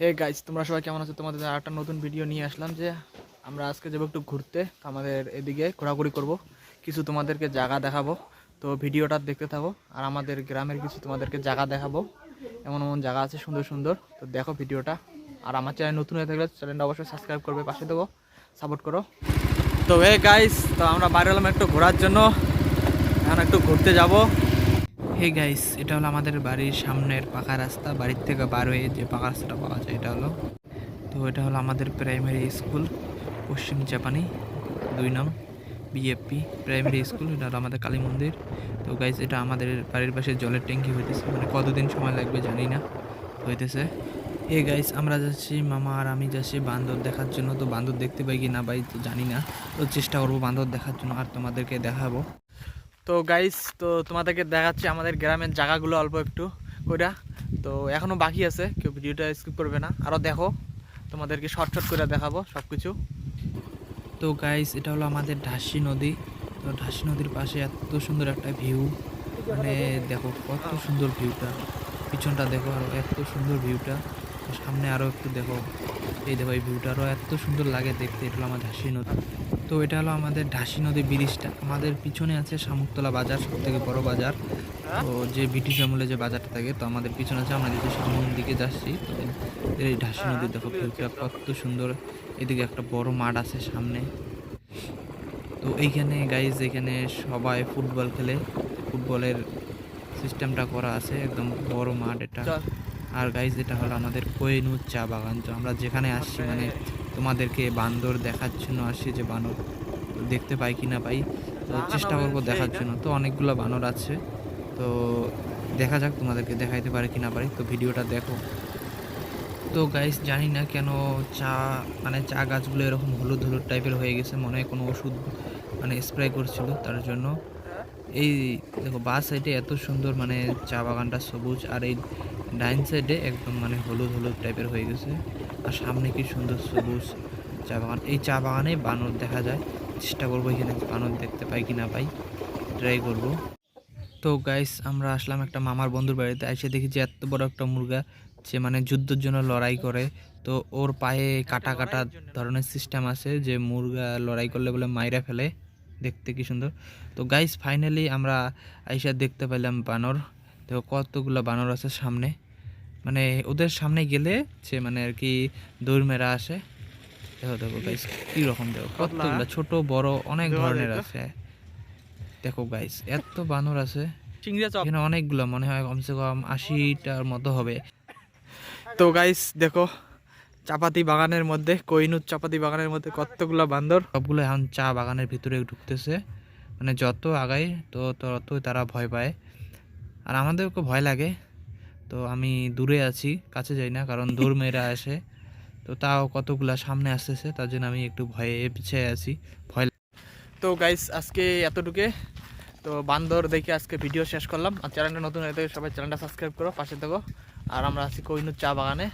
Hey guys তোমরা সবাই কেমন আছো? তোমাদের একটা নতুন ভিডিও নিয়ে আসলাম যে আমরা আজকে যাব একটু ঘুরতে। আমাদের এদিকে ঘোরাঘুরি করব। কিছু তোমাদেরকে জায়গা দেখাবো। তো ভিডিওটা দেখতে থাকো। আর আমাদের গ্রামের কিছু তোমাদেরকে জায়গা দেখাবো। এমন এমন জায়গা আছে, সুন্দর সুন্দর। তো দেখো ভিডিওটা। আর আমার চ্যানেল নতুন হয়ে থাকলে চ্যানেলটা অবশ্যই সাবস্ক্রাইব করবে, পাশে দেবো সাপোর্ট করো। তো হে গাইস তো আমরা বাইরে হলাম একটু ঘোরার জন্য। এখন একটু ঘুরতে যাব। হে গাইস এটা হলো আমাদের বাড়ির সামনের পাকা রাস্তা, বাড়ির থেকে বার হয়ে যে পাকা রাস্তাটা পাওয়া যায় এটা হলো। তো এটা হলো আমাদের প্রাইমারি স্কুল পশ্চিম জাপানি, দুই নং বিএফপি প্রাইমারি স্কুল এটা হলো আমাদের কালী মন্দির। তো গাইস এটা আমাদের বাড়ির পাশে জলের ট্যাঙ্কি হইতেছে মানে কতদিন সময় লাগবে জানি না, হইতেছে। হে গাইস আমরা যাচ্ছি, মামা আর আমি যাচ্ছি বান্দর দেখার জন্য। তো বান্দর দেখতে পাই কি না তো জানি না। তো চেষ্টা করব বান্দর দেখার জন্য আর তোমাদেরকে দেখাবো। তো গাইস তো তোমাদেরকে দেখাচ্ছি আমাদের গ্রামের জায়গাগুলো অল্প একটু কইরা। তো এখনও বাকি আছে, কেউ ভিডিওটা স্কিপ করবে না। আরও দেখো, তোমাদেরকে শর্ট শর্ট করে দেখাবো সব কিছু তো গাইস এটা হলো আমাদের ঢাসি নদী। তো ঢাসি নদীর পাশে এত সুন্দর একটা ভিউ মানে দেখো, কত সুন্দর ভিউটা পিছনটা দেখো আরও এত সুন্দর ভিউটা সামনে আরও একটু দেখো। এই দেখো, এই ভিউটা আরও এত সুন্দর লাগে দেখতে, এটা হলো আমার ঢাসি নদী। তো এটা হলো আমাদের ঢাসি নদী ব্রিজটা আমাদের পিছনে আছে শামুকতলা বাজার সব থেকে বড় বাজার। তো যে ব্রিটিশ আমলে যে বাজারটা থাকে, তো আমাদের পিছনে আছে, আমরা যদি সামনের দিকে যাচ্ছি। এই ঢাসি নদী দেখো ভিউটা কত সুন্দর। এদিকে একটা বড় মাঠ আছে সামনে। তো এইখানে গাইজ এখানে সবাই ফুটবল খেলে। ফুটবলের সিস্টেমটা করা আছে, একদম বড় মাঠ এটা। আর গাইজ এটা হলো আমাদের কোহিনুর চা বাগান। তো আমরা যেখানে আসছি মানে তোমাদেরকে বান্দর দেখার জন্য আসছি, যে বানর দেখতে পাই কি না পাই, তো চেষ্টা করব দেখার জন্য। তো অনেকগুলো বানর আছে, তো দেখা যাক তোমাদেরকে দেখাইতে পারে কি না পারি। তো ভিডিওটা দেখো। তো গাইস জানি না কেন চা মানে চা গাছগুলো এরকম হলুদ হলুদ টাইপের হয়ে গেছে, মনে হয় কোনো ওষুধ মানে স্প্রে করছিল, তার জন্য। এই দেখো বাস সাইডে এত সুন্দর মানে চা বাগানটা সবুজ আর এই ডাইন সাইডে একদম মানে হলুদ হলুদ টাইপের হয়ে গেছে। আর সামনে কি সুন্দর সবুজ চা বাগান। এই চা বাগানে বানর দেখা যায়। চেষ্টা করব এখানে বানর দেখতে পাই কি না পাই। ট্রাই করব। তো গাইস আমরা আসলাম একটা মামার বন্ধুর বাড়িতে। এসে দেখি যে এত বড় একটা মুরগা যে মানে যুদ্ধের জন্য লড়াই করে। তো ওর পায়ে কাটা কাটা ধরনের সিস্টেম আছে যে মুরগা লড়াই করলে বলে মাইরা ফেলে। দেখতে কি সুন্দর। তো গাইস ফাইনালি আমরা আইসা দেখতে পেলাম বানর। দেখো কতগুলো বানর আছে সামনে। মানে ওদের সামনে গেলে সে মানে আর কি দৌড় মেরা আসে। দেখো দেখো গাইস কি রকম দেখো কতগুলো ছোট বড় অনেক ধরনের আছে। দেখো গাইস এত বানর আছে। এখানে অনেকগুলো মনে হয় কমসে কম আশিটার মতো হবে। তো গাইস দেখো চাপাতি বাগানের মধ্যে কোহিনুর চাপাতি বাগানের মধ্যে কতগুলো বান্দর? সবগুলো এখন চা বাগানের ভিতরে ঢুকতেছে। মানে যত আগায় তো ততই তারা ভয় পায়। আর আমাদেরকে ভয় লাগে। তো আমি দূরে আছি কাছে যাই না কারণ দূর মেয়েরা আসে। তো তাও কতগুলা সামনে আসতেছে তার জন্য আমি একটু ভয়ে পিছিয়ে আছি। ভয় তো গাইস আজকে এতটুকু। তো বান্দর দেখে আজকে ভিডিও শেষ করলাম। আর চ্যানেলটা নতুন হয়ে থাকে সবাই চ্যানেলটা সাবস্ক্রাইব করো পাশে থাকো। আর আমরা আছি কোহিনুর চা বাগানে।